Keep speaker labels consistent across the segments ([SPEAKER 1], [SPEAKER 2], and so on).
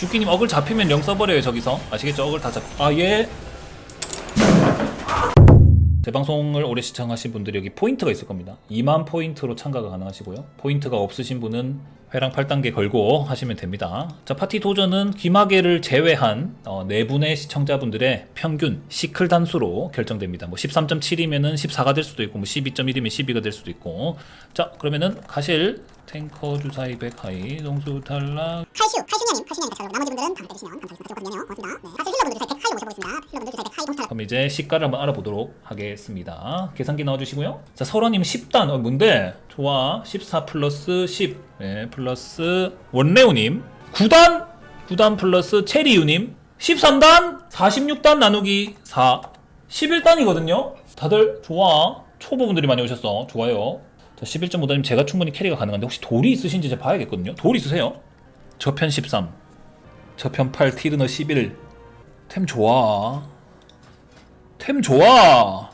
[SPEAKER 1] 주끼님 어글 잡히면 영 써버려요 저기서 아시겠죠? 어글 다 잡. 아 예. 제 방송을 오래 시청하신 분들이 여기 포인트가 있을 겁니다. 2만 포인트로 참가가 가능하시고요. 포인트가 없으신 분은 회랑 8단계 걸고 하시면 됩니다. 자, 파티 도전은 귀마개를 제외한 어, 네 분의 시청자분들의 평균 시클 단수로 결정됩니다. 뭐 13.7이면은 14가 될 수도 있고 뭐 12.1이면 12가 될 수도 있고. 자, 그러면은 가실 탱커 주사 200 하이 동수 탈락
[SPEAKER 2] 칼슈, 칼슈냐님, 칼슈냐님 같이 나머지 분들은 다음 감사드립니다. 저거든요. 고맙습니다. 네. 사실 힐러분들 주사에 100 하이 모셔보겠습니다. 힐러분들 주사에 100 하이 동탈
[SPEAKER 1] 그럼 이제 시가를 한번 알아보도록 하겠습니다. 계산기 넣어주시고요. 자, 설원님 10단, 어, 뭔데? 좋아. 14 플러스 10. 네, 플러스 원레오님. 9단? 9단 플러스 체리유님. 13단? 46단 나누기 4. 11단이거든요? 다들 좋아. 초보분들이 많이 오셨어. 좋아요. 자, 11.5단님 제가 충분히 캐리가 가능한데 혹시 돌이 있으신지 제가 봐야겠거든요. 돌 있으세요? 저편 13. 저편 8 티르너 11. 템 좋아. 템 좋아.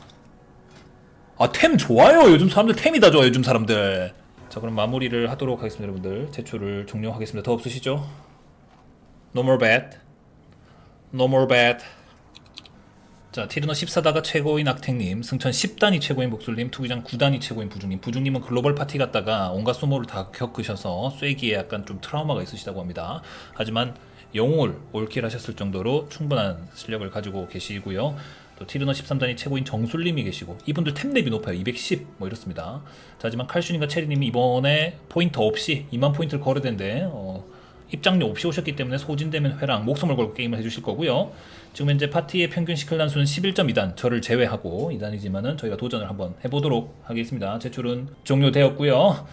[SPEAKER 1] 아, 템 좋아요. 요즘 사람들 템이 다 좋아, 요즘 사람들. 자, 그럼 마무리를 하도록 하겠습니다, 여러분들. 제출을 종료하겠습니다. 더 없으시죠? No more bad. No more bad. 자, 티르너 14다가 최고인 악탱님, 승천 10단이 최고인 복술님, 투기장 9단이 최고인 부중님. 부중님은 글로벌 파티 갔다가 온갖 소모를 다 겪으셔서 쐐기에 약간 좀 트라우마가 있으시다고 합니다. 하지만 영웅을 올킬 하셨을 정도로 충분한 실력을 가지고 계시고요. 또 티르너 13단이 최고인 정술님이 계시고 이분들 템랩이 높아요. 210 뭐 이렇습니다. 자, 하지만 칼슈님과 체리님이 이번에 포인트 없이 2만 포인트를 걸어댄데 어, 입장료 없이 오셨기 때문에 소진되면 회랑 목숨을 걸고 게임을 해주실 거고요. 지금 현재 파티의 평균 시클 단수는 11.2단 저를 제외하고 2단이지만은 저희가 도전을 한번 해보도록 하겠습니다. 제출은 종료되었고요.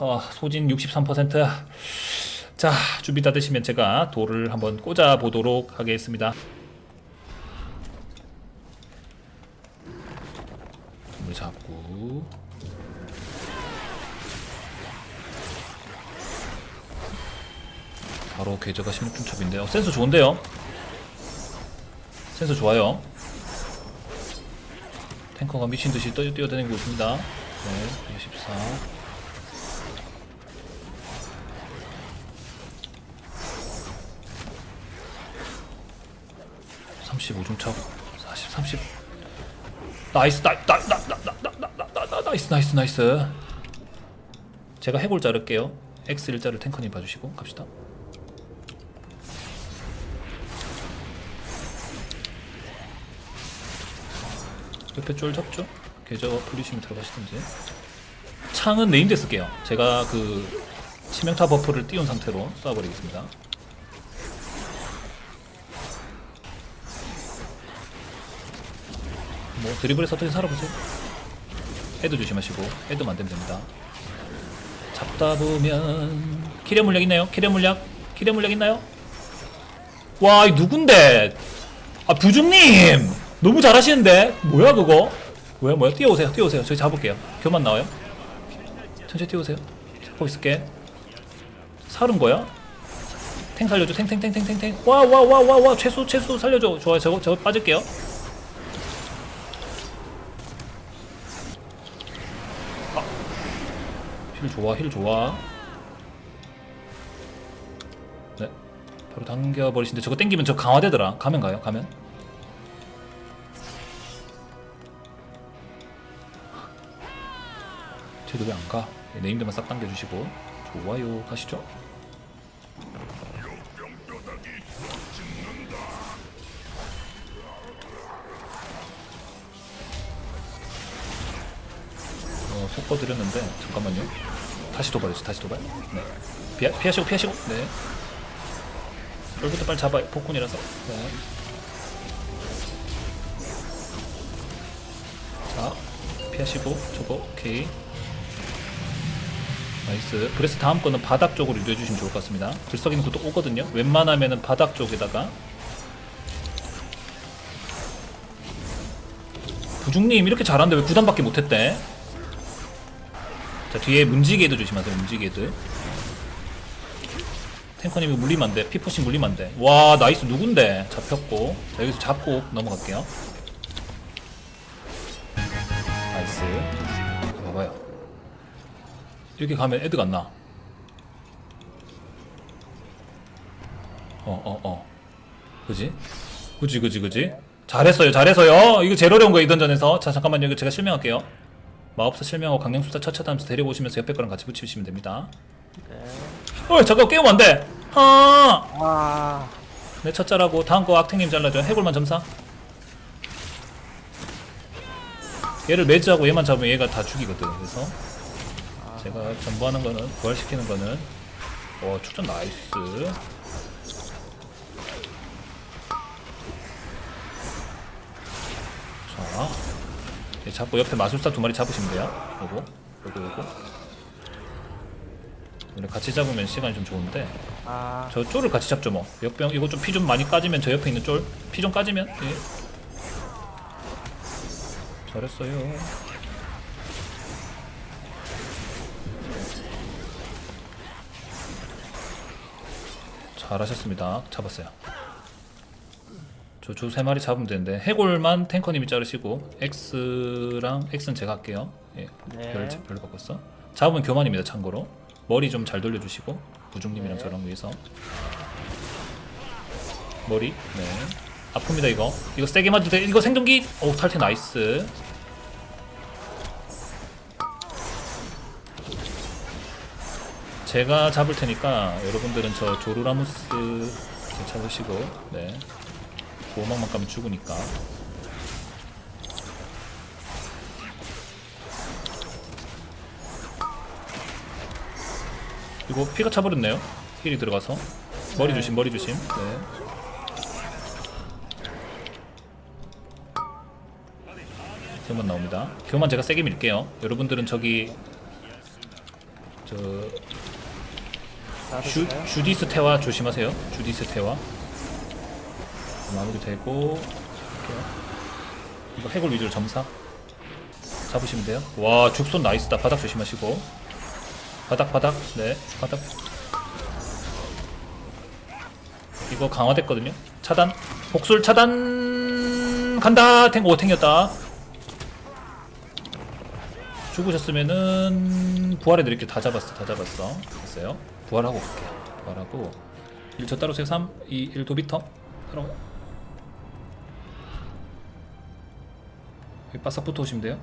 [SPEAKER 1] 어, 소진 63%. 자 준비 다 되시면 제가 돌을 한번 꽂아 보도록 하겠습니다. 바로 궤저가 16중 첩인데요. 센스 좋은데요? 센스 좋아요. 탱커가 미친 듯이 뛰어 뛰어다니고 있습니다. 네, 114. 35중첩 40 30 나이스 나이 나나나나나나나 나이스 나이스 나이스 제가 해골 자를게요 X 일자를 탱커님 봐주시고 갑시다 옆에 쫄 잡죠? 계좌 돌리시면 들어가시든지 창은 네임드 쓸게요 제가 그 치명타 버프를 띄운 상태로 쏴버리겠습니다 뭐 드리블에서 어떻게 살아보세요. 헤드 조심하시고 헤드 만들면 됩니다. 잡다 보면 키레 물약 있나요? 키레 물약? 키레 물약 있나요? 와, 이 누군데? 아, 부중님! 너무 잘하시는데? 뭐야, 그거? 뭐야, 뭐야? 뛰어오세요, 뛰어오세요. 저기 잡을게요. 교만 나와요. 천천히 뛰어오세요. 잡고 있을게. 살은 거야? 탱 살려줘, 탱, 탱, 탱, 탱, 탱, 탱. 와, 와, 와, 와, 와, 최소, 최소 살려줘. 좋아요, 저거, 저거 빠질게요. 힐 좋아 힐 좋아 네 바로 당겨버리신데 저거 땡기면 저 강화되더라 가면 가요 가면 쟤도 왜 안 가 네, 네임들만 싹 당겨주시고 좋아요 가시죠 어, 속거 드렸는데 잠깐만요. 다시 도발했지, 다시 도발. 네. 피하, 피하시고, 피하시고. 네. 얼굴도 빨리 잡아. 폭군이라서. 네. 자, 피하시고, 저거, 오케이. 나이스. 그래서 다음 거는 바닥 쪽으로 유도해주시면 좋을 것 같습니다. 들썩이는 것도 오거든요. 웬만하면은 바닥 쪽에다가. 부중님 이렇게 잘하는데 왜 9단밖에 못했대? 자 뒤에 문지개도 조심하세요 문지개들 탱커님이 물리면 안돼 피포싱 물리면 안돼 와 나이스 누군데 잡혔고 자 여기서 잡고 넘어갈게요 나이스 자, 봐봐요 이렇게 가면 애드가 안 나 어, 어, 어. 그지? 그지, 그지, 그지? 잘했어요, 잘했어요. 이거 제일 어려운 거예요, 이던 전에서. 자, 잠깐만요. 이거 제가 실명할게요. 마법사 실명하고 강령술사 처차하면서 데리고 오시면서 옆에 거랑 같이 붙이시면 됩니다. 어, 잠깐 깨우면 안 돼. 아,
[SPEAKER 3] 와.
[SPEAKER 1] 내 첫자라고 다음 거 악탱님 잘라줘. 해골만 점사. 얘를 매즈하고 얘만 잡으면 얘가 다 죽이거든. 그래서 제가 전부하는 거는 부활시키는 거는 어 축전 나이스. 자, 얘 잡고 옆에 마술사 두 마리 잡으시면 돼요. 요거, 요거, 요거. 이렇게 같이 잡으면 시간이 좀 좋은데
[SPEAKER 3] 아.
[SPEAKER 1] 저 쫄을 같이 잡죠 뭐 역병 이거 좀 피 좀 많이 까지면 저 옆에 있는 쫄 피 좀 까지면 예. 잘했어요 잘하셨습니다. 잡았어요. 저 주 세 마리 잡으면 되는데 해골만 탱커님이 자르시고 X랑 X는 제가 할게요. 예.
[SPEAKER 3] 네.
[SPEAKER 1] 별, 별 바꿨어. 잡으면 교만입니다 참고로. 머리 좀 잘 돌려주시고 부중님이랑
[SPEAKER 3] 네.
[SPEAKER 1] 저랑 위해서. 머리? 네. 아픕니다 이거. 이거 세게 맞도 돼. 이거 생존기? 오 탈퇴 나이스 제가 잡을 테니까 여러분들은 저 조르라무스 잡으시고 네. 보호막만 가면 죽으니까. 이거 피가 차버렸네요. 힐이 들어가서. 머리 조심 머리 조심. 네. 교만 나옵니다. 교만 제가 세게 밀게요. 여러분들은 저기 저 슈,
[SPEAKER 3] 네.
[SPEAKER 1] 주디스 태화 조심하세요. 주디스 태화 마무리 되고 이렇게요. 이거 해골 위주로 점사. 잡으시면 돼요. 와 죽손 나이스다. 바닥 조심하시고. 바닥 바닥. 네 바닥. 이거 강화됐거든요. 차단. 복술 차단! 간다! 탱오 탱이었다. 죽으셨으면은 부활해 드릴게요. 다 잡았어 다 잡았어. 됐어요 부활하고 갈게요 부활하고 1저 따라오세요. 3 2 1 도비터. 따라와요 여기 바싹 붙어 오시면 돼요.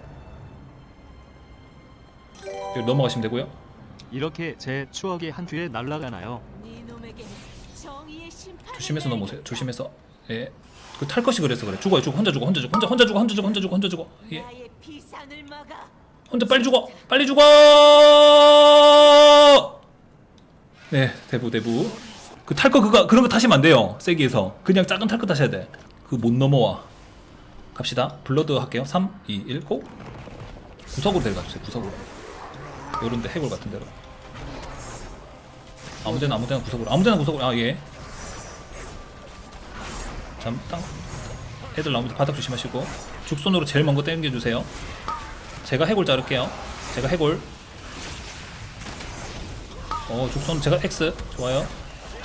[SPEAKER 1] 여기 넘어가시면 되고요.
[SPEAKER 4] 이렇게 제 추억이 한 큐에 날아가나요?
[SPEAKER 1] 조심해서 넘어오세요. 조심해서. 예 그 탈 것이 그래서 그래. 죽어요. 죽어. 혼자 죽어. 혼자 죽어. 혼자 혼자 죽어. 혼자 죽어. 혼자 죽어. 혼자 죽어. 예. 혼자 빨리 죽어. 빨리 죽어 네 대부 대부. 그 탈 거 그거 그런 거 타시면 안 돼요. 세기에서. 그냥 작은 탈 거 타셔야 돼그 못 넘어와. 갑시다. 블러드 할게요. 3 2 1 고! 구석으로 데려가주세요. 구석으로. 요런데 해골 같은 데로. 아무데나 아무데나 구석으로. 아무데나 구석으로. 아예. 잠땅. 애들 나오면 바닥 조심하시고. 죽손으로 제일 먼 거 땡겨주세요. 제가 해골 자를게요. 제가 해골. 어, 죽손 제가 X 좋아요.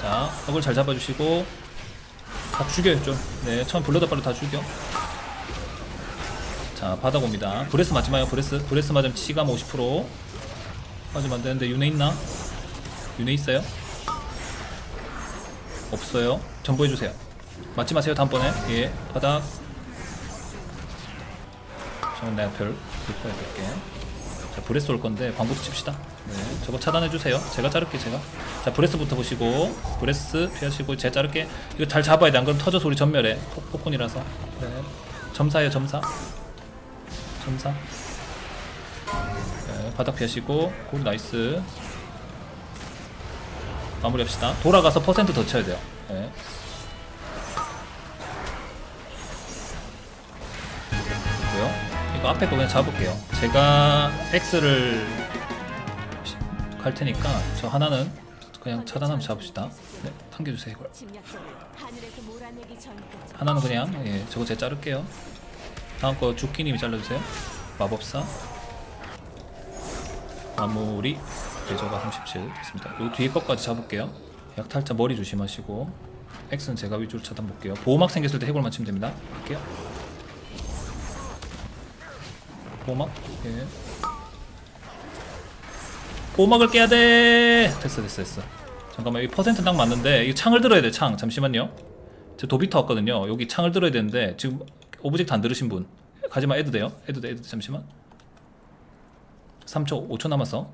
[SPEAKER 1] 자, 해골 잘 잡아주시고 다 죽여요 좀. 네, 처음 블러드 발로 다 죽여. 자, 옵니다. 브레스 맞지 마요. 브레스. 브레스 맞으면 치감 50%. 맞으면 안 되는데 윤회 있나? 윤회 있어요? 없어요. 전부해 주세요. 맞지 마세요. 다음번에. 예, 바닥. 저는 내가 별 긁어야 될게. 자, 브레스 올 건데 광부터 칩시다. 네, 저거 차단해 주세요. 제가 자를게 제가. 자, 브레스부터 보시고 브레스 피하시고 제가 자를게. 이거 잘 잡아야 돼. 안 그러면 터져서 우리 전멸해. 폭, 폭군이라서. 네, 점사예요 점사. 점사. 네, 바닥 피하시고 골 나이스. 마무리합시다. 돌아가서 퍼센트 더 쳐야 돼요. 네. 이거 앞에 거 그냥 잡을게요. 제가 X를 갈 테니까 저 하나는 그냥 차단하면 잡읍시다. 네, 당겨주세요 이걸. 하나는 그냥 예, 저거 제가 자를게요. 다음 거 죽기님이 잘라주세요. 마법사 마무리 대저가 37 됐습니다. 요 뒤에 것까지 잡을게요. 약탈자 머리 조심하시고 X는 제가 위주로 차단 볼게요. 보호막 생겼을 때 해골 맞추면 됩니다. 할게요. 보호막 예. 보호막을 깨야 돼. 됐어 됐어 됐어. 잠깐만 이 퍼센트 딱 맞는데 이 창을 들어야 돼 창. 잠시만요. 저 도비터 왔거든요. 여기 창을 들어야 되는데 지금 오브젝트 안 들으신 분. 가지마 해도 돼요? 해도 돼 해도 돼. 잠시만. 3초 5초 남았어.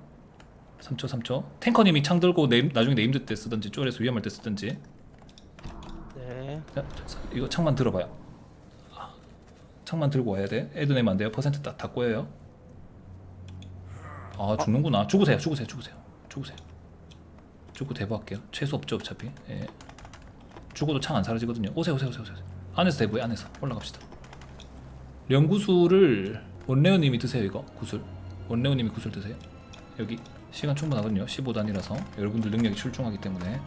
[SPEAKER 1] 3초 3초. 탱커님이 창 들고 네임, 나중에 네임드 때 쓰든지 쪼레서 위험할 때 쓰든지.
[SPEAKER 3] 네.
[SPEAKER 1] 자, 자, 이거 창만 들어봐요. 아, 창만 들고 와야 돼? 애드 내면 안 돼요? 퍼센트 다, 다 꼬여요? 아 죽는구나. 죽으세요 죽으세요 죽으세요. 죽으세요. 죽고 대부할게요. 최소 없죠 어차피. 예. 죽어도 창 안 사라지거든요. 오세요 오세요 오세요 오세요. 안에서 대부해 안에서. 올라갑시다. 연구수를 원레오님이 드세요 이거? 구슬 원레오님이 구슬 드세요? 여기 시간 충분하거든요. 15단이라서. 여러분들 능력이 출중하기 때문에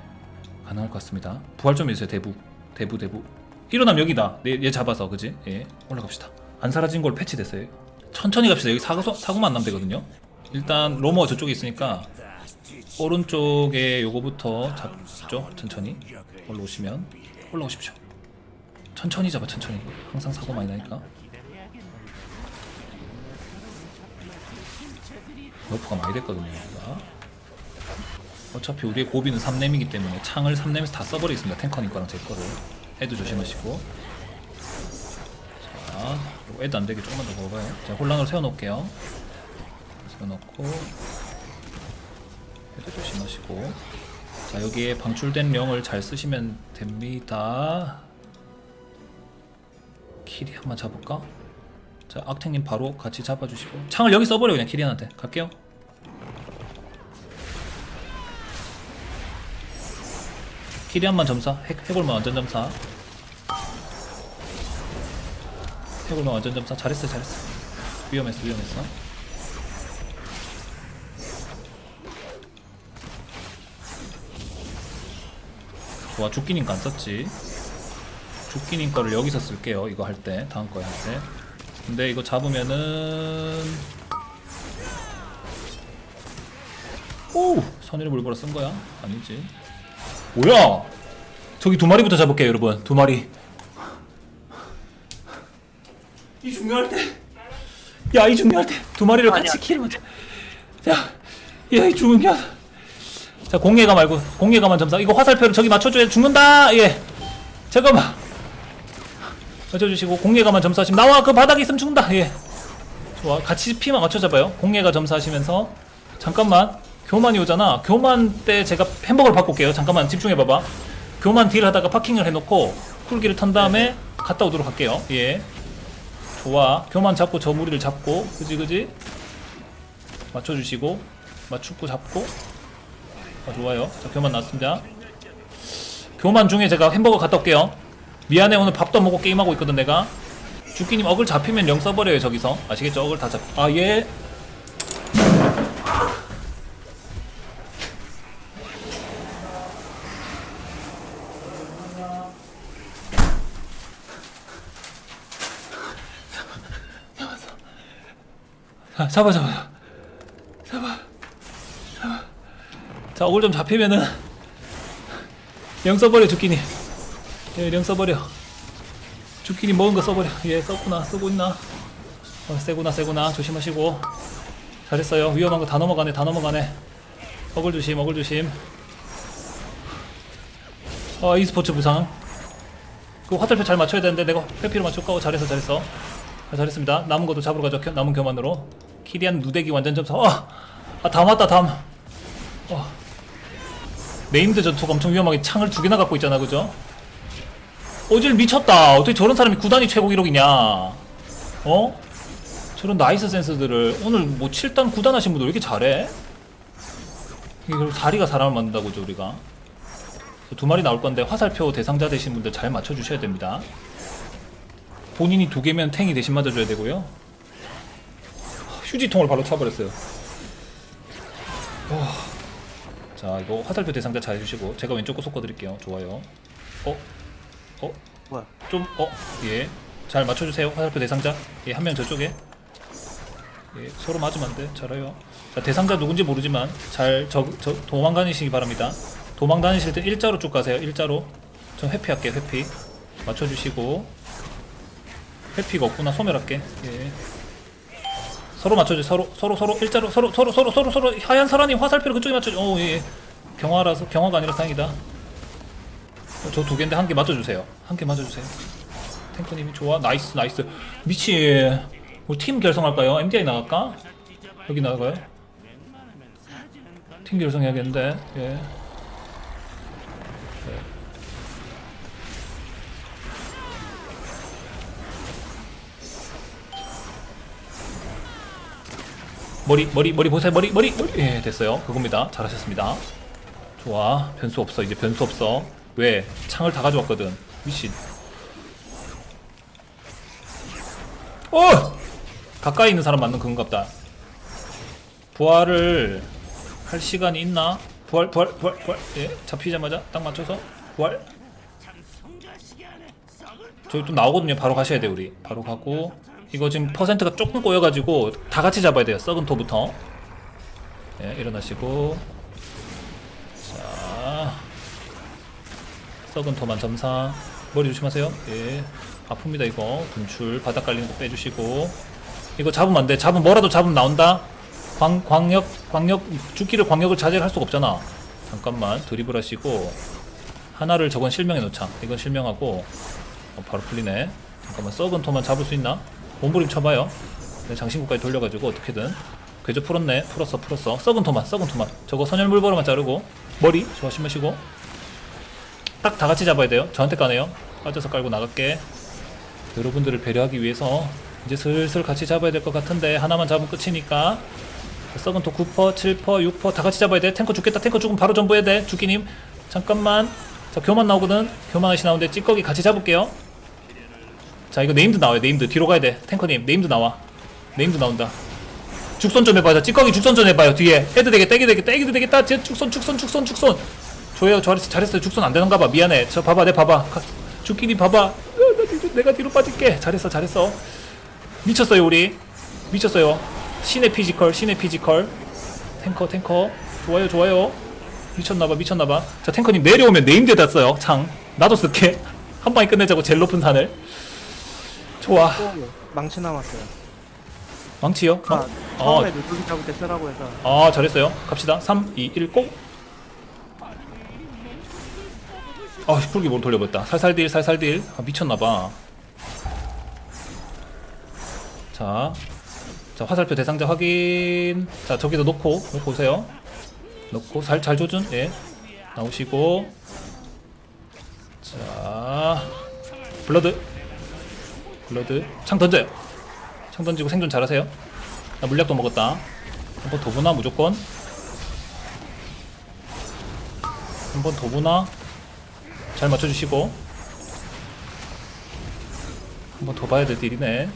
[SPEAKER 1] 가능할 것 같습니다. 부활 좀 해주세요 대부. 대부 대부 일어나면 여기다. 얘, 얘 잡아서 그지? 예 올라갑시다. 안 사라진 걸 패치됐어요. 천천히 갑시다. 여기 사고 사고만 되거든요. 일단 로머가 저쪽에 있으니까 오른쪽에 요거부터 잡죠? 천천히. 올라오시면 올라오십시오. 천천히 잡아 천천히. 항상 사고 많이 나니까. 너프가 많이 됐거든요 여기가. 어차피 우리의 고비는 3렘이기 때문에 창을 3렘에서 다 써버리겠습니다. 탱커님 거랑 제 거를 헤드 조심하시고. 자 그리고 애도 안되게 조금만 더 먹어봐요. 자 혼란으로 세워놓을게요. 세워놓고 헤드 조심하시고. 자 여기에 방출된 령을 잘 쓰시면 됩니다. 키리 한번 잡을까? 자 악탱님 바로 같이 잡아주시고. 창을 여기 써버려 그냥 키리한테. 갈게요. 키리 한번 점사. 해, 해골만 완전 점사 해골만 완전 점사 잘했어 잘했어. 위험했어 위험했어. 좋아 죽기니까 안 썼지. 거를 여기서 쓸게요. 이거 할 때 다음 거에 할 때. 근데 이거 잡으면은 오 선의를 물보라 쓴 거야? 아니지. 뭐야? 저기 두 마리부터 잡을게요 여러분. 두 마리 이 중요할 때 야 이 중요할 때. 두 마리를 같이 킬을 먼저 야야 이 중요하다 자 공예가 말고 공예가만 점사. 이거 화살표를 저기 맞춰줘야 죽는다. 예. 잠깐만. 맞춰주시고 공예가만 점사하시면 나와 그 바닥에 있으면 죽는다. 예. 좋아. 같이 피만 맞춰 잡아요. 공예가 점사하시면서. 잠깐만. 교만이 오잖아. 교만 때 제가 햄버거를 바꿔 올게요. 잠깐만 집중해봐봐. 교만 딜 하다가 파킹을 해놓고 쿨기를 탄 다음에 갔다 오도록 할게요. 예 좋아 교만 잡고 저 무리를 잡고 그지 그지 맞춰주시고 맞추고 잡고 아, 좋아요. 자, 교만 나왔습니다. 교만 중에 제가 햄버거 갔다 올게요. 미안해, 오늘 밥도 안 먹고 게임하고 있거든, 내가. 주끼님 어글 잡히면 영 써버려요, 저기서. 아시겠죠? 어글 다 잡. 아, 예. 자, 잡아, 잡아. 자, 오글 좀 잡히면은 영 써버려 죽기니. 예, 영 써버려. 죽기니 먹은 거 써버려. 예, 썼구나, 쓰고 있나? 어, 세구나, 세구나. 조심하시고. 잘했어요. 위험한 거 다 넘어가네, 다 넘어가네. 어글 조심, 어글 조심. 어, e스포츠 부상. 그 화살표 잘 맞춰야 되는데 내가 회피로 맞췄고 잘했어, 잘했어. 아, 잘했습니다. 남은 것도 잡으러 가죠. 겨- 남은 교만으로. 키리안 누대기 완전 점사. 아, 아, 다 맞다, 담. 어. 네임드 전투가 엄청 위험하게 창을 두 개나 갖고 있잖아 그죠? 어질 미쳤다 어떻게 저런 사람이 구단이 최고 기록이냐 어? 저런 나이스 센스들을 오늘 뭐 7단 9단 하신 분들 왜 이렇게 잘해? 그리고 다리가 사람을 만든다고 죠 우리가 두 마리 나올 건데 화살표 대상자 되신 분들 잘 맞춰주셔야 됩니다 본인이 두 개면 탱이 대신 맞아줘야 되고요 휴지통을 바로 차버렸어요. 자 이거 화살표 대상자 잘 해주시고 제가 왼쪽 거 섞어드릴게요. 좋아요. 어? 어?
[SPEAKER 3] 뭐야?
[SPEAKER 1] 좀 어? 예. 잘 맞춰주세요 화살표 대상자. 예 한 명 저쪽에. 예 서로 맞으면 안 돼. 잘해요. 자 대상자 누군지 모르지만 잘 저, 저 도망 다니시기 바랍니다. 도망 다니실 때 일자로 쭉 가세요 일자로. 전 회피할게요 회피. 맞춰주시고. 회피가 없구나 소멸할게. 예 서로 맞춰줘 서로 서로 서로 일자로 서로 서로 서로 서로 서로 하얀 사람이 화살표를 그쪽에 맞춰줘 오예 경화라서 경화가 아니라 다행이다 저 두 개인데 한 개 맞아주세요 한 개 맞아주세요 탱커님이 좋아 나이스 나이스 미치 우리 팀 결성할까요? MDI 나갈까? 여기 나가요? 팀 결성해야겠는데 예. 머리 머리 머리 보세요. 머리 머리. 머리. 예 됐어요. 그겁니다. 잘하셨습니다. 좋아. 변수 없어. 이제 변수 없어. 왜? 창을 다 가져왔거든. 미친. 어! 가까이 있는 사람 맞는 그건갑다. 부활을 할 시간이 있나? 부활 부활 부활 부활. 예 잡히자마자 딱 맞춰서 부활. 저기 또 나오거든요. 바로 가셔야 돼요 우리. 바로 가고 이거 지금 퍼센트가 조금 꼬여가지고 다 같이 잡아야 돼요. 썩은 토부터. 예 일어나시고. 자. 썩은 토만 점사. 머리 조심하세요. 예. 아픕니다 이거. 분출 바닥 깔리는 거 빼주시고. 이거 잡으면 안 돼. 잡으면 뭐라도 잡으면 나온다. 광, 광역 광역 죽기를 광역을 자제할 수가 없잖아. 잠깐만 드리블 하시고. 하나를 저건 실명해 놓자. 이건 실명하고. 어, 바로 풀리네. 잠깐만 썩은 토만 잡을 수 있나? 몸부림 쳐봐요. 네, 장신구까지 돌려가지고 어떻게든. 궤조 풀었네. 풀었어 풀었어. 썩은 토만 썩은 토만 저거 선열물버러만 자르고 머리 조심하시고. 딱 다 같이 잡아야 돼요. 저한테 까네요. 빠져서 깔고 나갈게. 여러분들을 배려하기 위해서 이제 슬슬 같이 잡아야 될 것 같은데 하나만 잡으면 끝이니까. 썩은 토 9퍼 7퍼 6퍼 다 같이 잡아야 돼. 탱커 죽겠다. 탱커 죽으면 바로 전부해야 돼. 죽기님. 잠깐만. 자 교만 나오거든. 교만 아시 나오는데 찌꺼기 같이 잡을게요 자 이거 네임드 나와요 네임드. 뒤로 가야 돼 탱커님. 네임드 나와. 네임드 나온다. 죽선 좀 해봐요. 자, 찌꺼기 죽선 좀 해봐요 뒤에. 해도 되겠다 해도 되겠다 해도 되겠다 제 죽선 죽선 죽선 죽선. 좋아요 잘했어 잘했어요. 죽선 안 되는가 봐. 미안해. 저 봐봐 내 봐봐. 가- 죽기니 봐봐. 내가 뒤로 빠질게. 잘했어 잘했어. 미쳤어요 우리. 미쳤어요. 신의 피지컬 신의 피지컬. 탱커 탱커. 좋아요 좋아요. 미쳤나봐 미쳤나봐. 자 탱커님 내려오면 네임드에다 써요 창. 나도 쓸게. 한 방에 끝내자고 제일 높은 산을 좋아.
[SPEAKER 3] 또 망치 남았어요.
[SPEAKER 1] 망치요?
[SPEAKER 3] 아,
[SPEAKER 1] 어,
[SPEAKER 3] 처음에 누르기 잡을 때 쓰라고 해서.
[SPEAKER 1] 아 잘했어요. 갑시다. 3 2 1 고! 아 풀기 뭘 돌려버렸다. 살살 딜 살살 딜. 아, 미쳤나봐. 자, 자 화살표 대상자 확인. 자 저기도 놓고 놓고 오세요. 놓고 잘, 잘 조준. 예. 나오시고. 자 블러드 블러드. 창 던져요. 창 던지고 생존 잘하세요. 나 물약도 먹었다. 한 번 더 보나 무조건? 한 번 더 보나? 잘 맞춰주시고. 한 번 더 봐야 될 딜이네.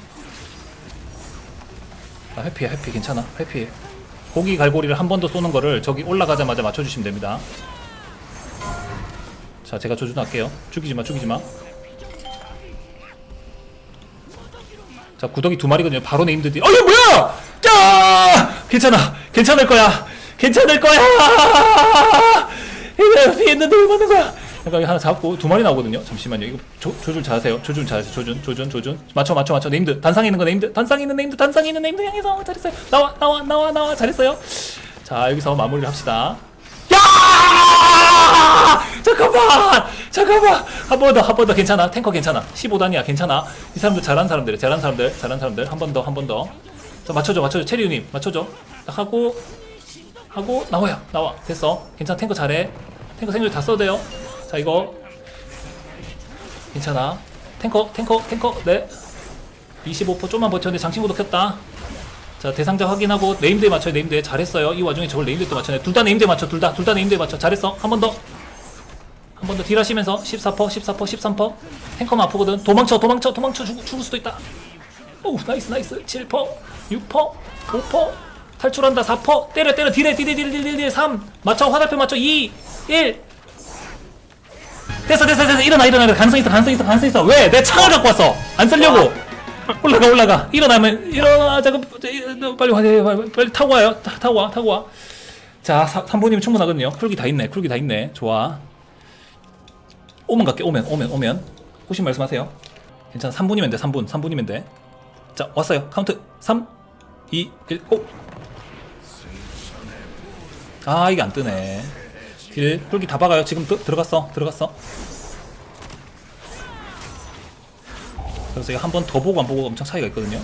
[SPEAKER 1] 아 해피야 해피 괜찮아. 해피 고기 갈고리를 한 번 더 쏘는 거를 저기 올라가자마자 맞춰주시면 됩니다. 자 제가 조준할게요. 죽이지마 죽이지마 자 구더기 두 마리거든요. 바로 네임드디 어이 뭐야? 야! 괜찮아. 괜찮을 거야. 괜찮을 거야. 이거 피했는데 왜 맞는 거야? 잠깐 여기 하나 잡고 두 마리 나오거든요. 잠시만요. 이거 조, 조준 잘하세요. 조준 잘하세요. 조준 조준 조준. 맞춰 맞춰 맞춰. 네임드 단상에 있는 거 네임드 단상에 있는 네임드 단상에 있는 네임드 향해서 잘했어요. 나와 나와 나와 나와. 잘했어요. 자 여기서 마무리를 합시다. 야 잠깐만! 잠깐만! 한 번 더 한 번 더 괜찮아. 탱커 괜찮아. 15단이야 괜찮아. 이 사람들 잘하는 사람들 잘하는 사람들 잘하는 사람들. 한 번 더 한 번더자 맞춰줘 맞춰줘. 체리우님 맞춰줘. 딱 하고 하고 나와요. 나와. 됐어. 괜찮아. 탱커 잘해. 탱커 생존 다 써도 돼요. 자 이거. 괜찮아. 탱커 탱커 탱커. 네25% 좀만 버텼는데 장신구도 켰다 자 대상자 확인하고 네임드에 맞춰요. 네임드에 잘했어요. 이 와중에 저걸 네임드에 또 맞춰네 둘다 네임드에 맞춰. 둘 다 둘 다 네임드에 맞춰. 잘했어. 한 번 더. 한 번 더 딜하시면서 14% 14% 13% 탱커만 아프거든. 도망쳐 도망쳐 도망쳐 죽, 죽을 수도 있다. 오 나이스 나이스. 7% 6% 5% 탈출한다. 4% 때려 때려. 딜해 딜해 딜해 딜해 딜해. 3 맞춰. 화살표 맞춰. 2 1 됐어 됐어 됐어. 일어나 일어나. 가능성 있어 가능성 있어 가능성 있어. 왜? 내 창을 갖고 왔어. 안 쓰려고 올라가 올라가. 일어나면 일어나 잠깐 빨리 와 빨리, 빨리 타고 와요. 타, 타고 와 타고 와자 3분이면 충분하거든요. 쿨기 다 있네 쿨기 다 있네. 좋아. 오면 갈게 오면 오면 오면. 혹시 말씀하세요. 괜찮아. 3분이면 돼 3분 3분이면 돼자 왔어요. 카운트. 3 2 1 고! 아 이게 안 뜨네. 딜 쿨기 다 박아요. 지금 드, 들어갔어 들어갔어 그래서 이거 한 번 더 보고 안 보고 엄청 차이가 있거든요.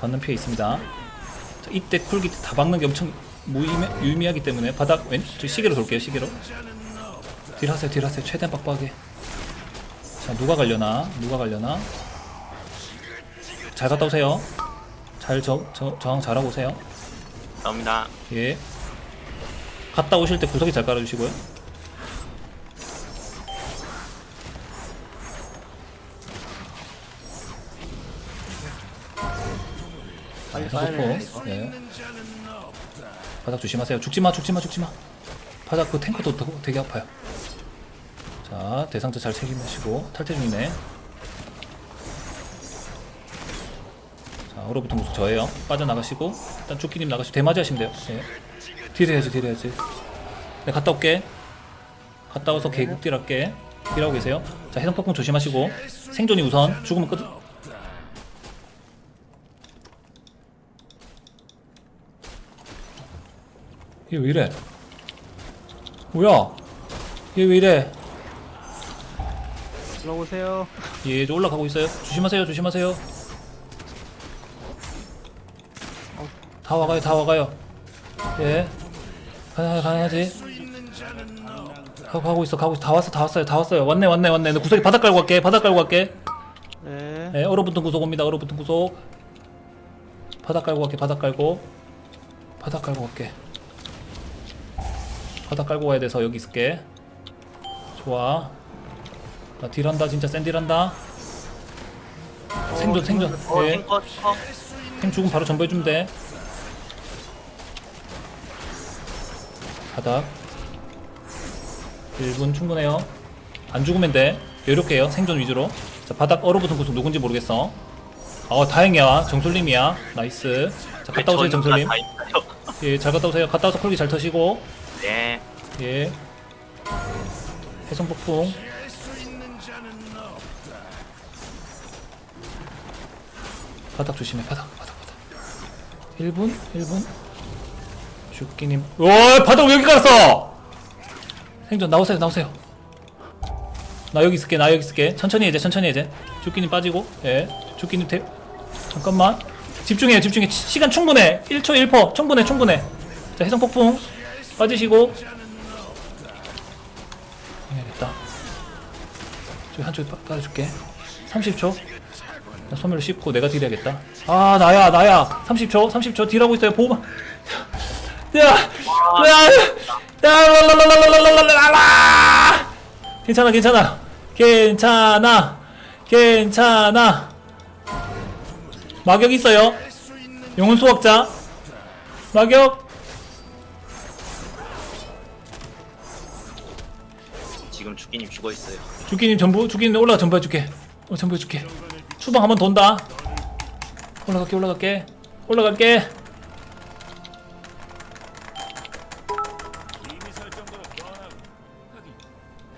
[SPEAKER 1] 받는 피해 있습니다. 자, 이때 쿨기 다 박는 게 엄청 무의미, 유의미하기 때문에 바닥 왼저 시계로 돌게요 시계로. 딜 하세요 딜 하세요. 최대한 빡빡하게. 자 누가 갈려나? 누가 갈려나? 잘 갔다 오세요. 잘 저, 저, 저항 잘하고 오세요.
[SPEAKER 5] 나옵니다.
[SPEAKER 1] 예. 갔다 오실 때 구석이 잘 깔아주시고요. 자. 해놓고, 예. 바닥 조심하세요. 죽지마, 죽지마, 죽지마. 바닥 그 탱커도 더- 되게 아파요. 자, 대상자 잘 책임지시고 탈퇴 중이네. 자, 얼어붙은 모습 저예요. 빠져나가시고 일단 쭈끼님 나가시고 대마지 하시면 돼요. 예. 딜 해야지, 딜 해야지. 네, 갔다 올게. 갔다 와서 개국 딜 할게. 딜하고 계세요. 자, 해성 폭풍 조심하시고 생존이 우선. 죽으면 끝. 얘 왜 이래? 뭐야? 얘 왜 이래?
[SPEAKER 3] 들어오세요.
[SPEAKER 1] 예, 저 올라가고 있어요. 조심하세요, 조심하세요. 다 와가요, 다 와가요. 예. 가능, 가능하지? 가고, 가고 있어, 가고 있어. 다 왔어, 다 왔어요, 다 왔어요. 왔네, 왔네, 왔네. 너 구석에 바닥 깔고 갈게, 바닥 깔고 갈게.
[SPEAKER 3] 네.
[SPEAKER 1] 예, 얼어붙은 구석 옵니다, 얼어붙은 구석. 바닥 깔고 갈게, 바닥 깔고. 바닥 깔고 갈게. 바닥 깔고 가야 돼서 여기 있을게. 좋아. 나 딜한다, 진짜 센 딜한다. 생존, 생존.
[SPEAKER 5] 어,
[SPEAKER 1] 예.
[SPEAKER 5] 탱커.
[SPEAKER 1] 템 죽으면 바로 전보해주면 돼. 바닥. 1분 충분해요. 안 죽으면 돼. 여유롭게요. 생존 위주로. 자, 바닥 얼어붙은 구석 누군지 모르겠어. 어, 다행이야. 정솔님이야. 나이스. 자, 갔다 오세요, 정솔님.
[SPEAKER 5] 다 있어요.
[SPEAKER 1] 예, 잘 갔다 오세요. 갔다 와서 콜기 잘 터시고.
[SPEAKER 5] 네.
[SPEAKER 1] 예. 해성 폭풍. 바닥 조심해. 바닥, 바닥, 바닥. 1분? 1분? 죽기님. 오, 바닥 왜 여기 깔았어? 생존 나오세요, 나오세요. 나 여기 있을게, 나 여기 있을게. 천천히 해제, 천천히 해제. 죽기님 빠지고, 예. 죽기님 대. 잠깐만. 집중해요, 집중해. 치- 시간 충분해. 1초 1퍼. 충분해, 충분해. 자, 해성 폭풍. 빠지시고. 한쪽에 빠- 빠져줄게. 30초. 나 소멸을 씹고 내가 딜해야겠다. 아 나야 나야. 30초 30초 딜하고 있어요. 보호막. 야, 야, 야, 랄랄랄랄랄랄랄랄라. 괜찮아 괜찮아 괜찮아 괜찮아. 마격 있어요. 영혼 수학자. 마격.
[SPEAKER 5] 지금 죽기님 죽어 있어요.
[SPEAKER 1] 주기님 전부 주기님 올라가 전부 해줄게. 어 전부 해줄게. 추방 한번 돈다. 올라갈게 올라갈게 올라갈게.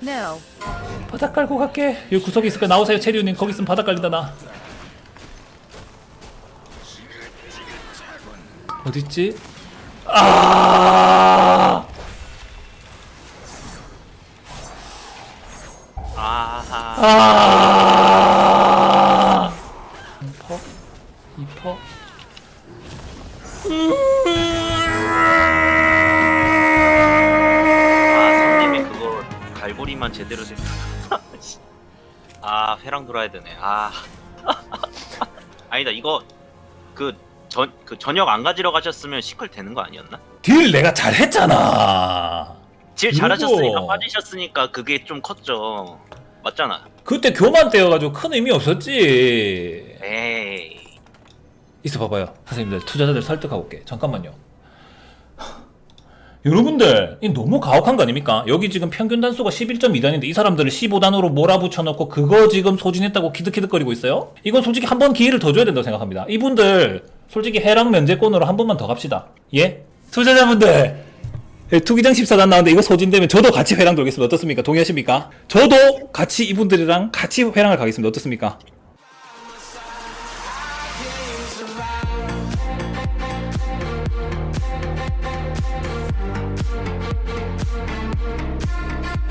[SPEAKER 6] No.
[SPEAKER 1] 바닥 깔고 갈게. 여기 구석에 있을까? 나오세요 체리우님 거기 있으면 바닥 깔린다 나. 어디 있지? 아.
[SPEAKER 5] 아.
[SPEAKER 1] 2퍼? 2퍼?
[SPEAKER 5] 아, 선님이 그거 갈고리만 제대로 됐어. 아, 회랑 돌아야 되네. 아. 아니다, 이거 그 전, 그 저녁 안 가지러 가셨으면 시컬 되는 거 아니었나?
[SPEAKER 1] 딜 내가 잘했잖아. 이거.
[SPEAKER 5] 잘하셨으니까 빠지셨으니까 그게 좀 컸죠. 맞잖아.
[SPEAKER 1] 그때 교만 때여가지고 큰 의미 없었지.
[SPEAKER 5] 에이.
[SPEAKER 1] 있어 봐봐요. 선생님들 투자자들 설득하고 올게. 잠깐만요. 여러분들 이 너무 가혹한 거 아닙니까? 여기 지금 평균 단수가 11.2단인데 이 사람들을 15단으로 몰아붙여 놓고 그거 지금 소진했다고 키득키득거리고 있어요? 이건 솔직히 한 번 기회를 더 줘야 된다고 생각합니다. 이분들 솔직히 해랑 면제권으로 한 번만 더 갑시다. 예? 투자자분들 예, 투기장 14단 나왔는데 이거 소진되면 저도 같이 회랑 돌겠습니다. 어떻습니까? 동의하십니까? 저도 같이 이분들이랑 같이 회랑을 가겠습니다. 어떻습니까?